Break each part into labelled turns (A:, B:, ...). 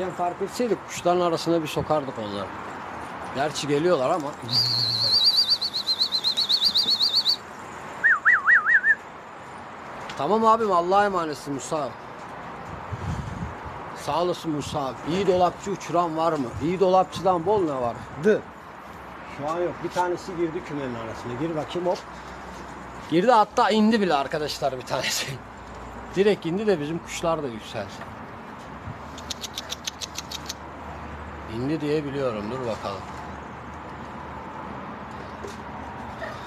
A: Uçarken fark etseydik kuşların arasına bir sokardık onları. Gerçi geliyorlar ama. Tamam abim Allah'a emanetsin Musa. Sağ olasın Musa. İyi dolapçı uçuran var mı? İyi dolapçıdan bol ne var? Dı. Şu an yok. Bir tanesi girdi kümenin arasına. Gir bakayım hop. Girdi hatta indi bile arkadaşlar bir tanesi. Direkt indi de bizim kuşlar da yükseldi. İndi diye biliyorum. Dur bakalım.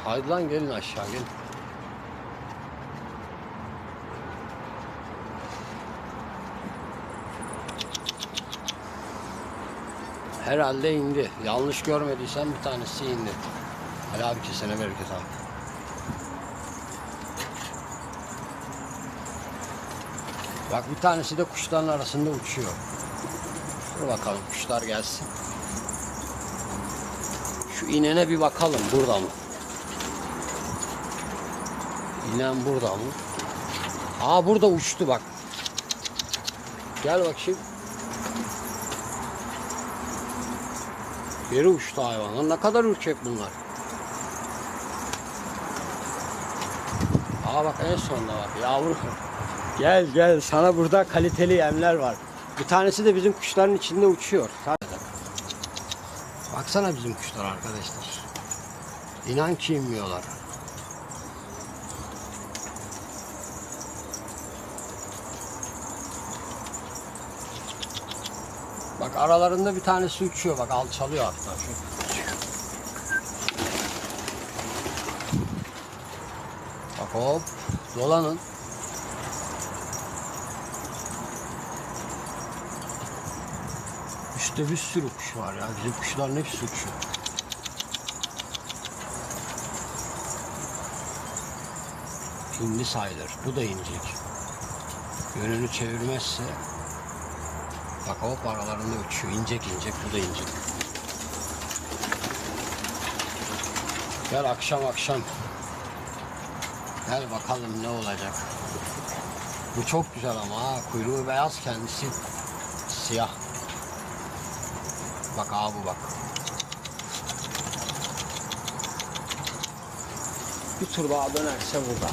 A: Haydi lan gelin aşağı gelin. Herhalde indi. Yanlış görmediysem bir tanesi indi. Helal abi kesene bereket abi. Bak bir tanesi de kuşların arasında uçuyor. Dur bakalım kuşlar gelsin. Şu inene bir bakalım burada mı? İnen burada mı? Aa burada uçtu bak. Gel bakayım. Geri uçtu hayvanlar. Ne kadar ürkek bunlar. Aa bak en sonunda bak yavru. Gel gel sana burada kaliteli yemler var. Bir tanesi de bizim kuşların içinde uçuyor. Baksana bizim kuşlar arkadaşlar. İnan ki inmiyorlar. Bak aralarında bir tanesi uçuyor bak alçalıyor hatta şu. Bak hop dolanın. Üstte bir sürü kuş var ya. Bizim kuşların hepsi uçuyor. Hindi sayılır. Bu da incik. Yönünü çevirmezse Bak hop aralarında uçuyor. İncek incek. Bu da incek. Gel akşam akşam. Gel bakalım ne olacak. Bu çok güzel ama ha. Kuyruğu beyaz kendisi siyah. Bak abi bak. Bir tur daha dönerse burada.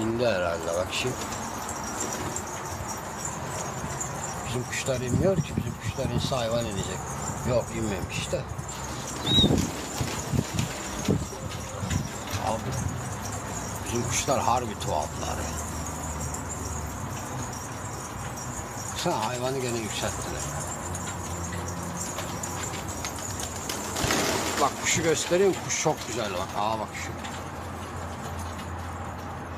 A: İndi herhalde bak şimdi. Bizim kuşlar inmiyor ki. Bizim kuşlar inse hayvan inecek. Yok inmemiş de. Abi. Bizim kuşlar harbi tuhaflar ya. Sen hayvanı gene yükselttiler. Bak kuşu göstereyim. Kuş çok güzel bak. Aa bak şu.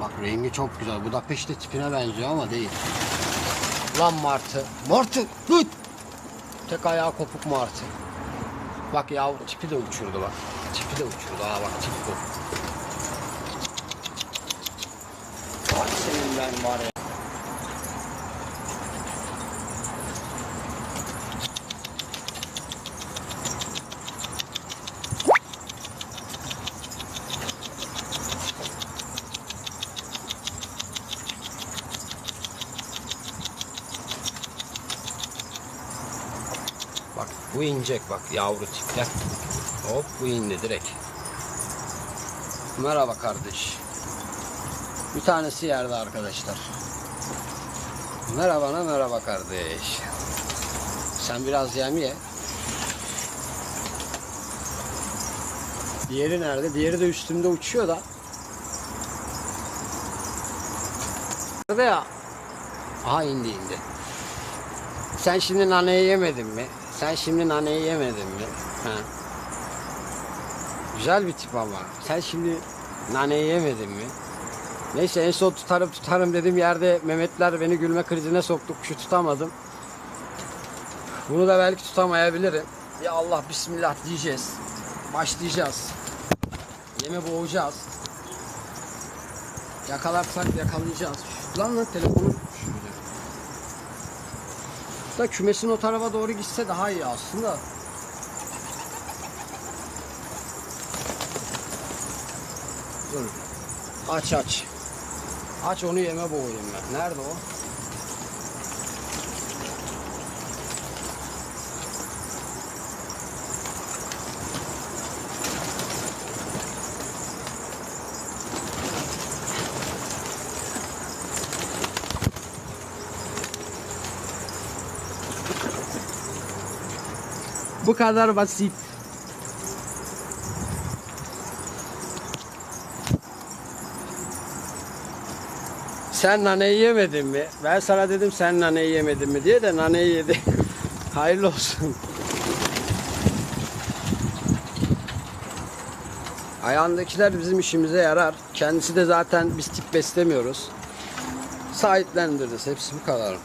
A: Bak rengi çok güzel. Budapest'te tipine benziyor ama değil. Lan martı. Martı. Tut. Tek ayağı kopuk martı. Bak yavru tipi de uçurdu bak. Tipi de uçurdu. Aa bak tip bu. Bak senin ben var ya. Bak bu inecek bak yavru tipler. Hop bu indi direkt. Merhaba kardeş. Bir tanesi yerde arkadaşlar. Merhaba merhaba kardeş. Sen biraz yem ye. Diğeri nerede? Diğeri de üstümde uçuyor da. Nerede ya? Aha indi indi. Sen şimdi naneyi yemedin mi? Sen şimdi naneyi yemedin mi? Ha. Güzel bir tip ama. Sen şimdi naneyi yemedin mi? Neyse en son tutarım tutarım dedim yerde Mehmetler beni gülme krizine soktu. Kuşu tutamadım. Bunu da belki tutamayabilirim. Ya Allah bismillah diyeceğiz. Başlayacağız. Yeme boğacağız. Yakalarsak yakalayacağız. Lan lan telefonu. Da kümesin o tarafa doğru gitse daha iyi aslında. Dur. Aç aç. Aç onu yeme boğayım ben. Nerede o? Bu kadar basit. Sen naneyi yemedin mi? Ben sana dedim sen naneyi yemedin mi diye de naneyi yedi. Hayırlı olsun. Ayağındakiler bizim işimize yarar. Kendisi de zaten biz tip beslemiyoruz. Sahiplendiririz. Hepsi bu kadar.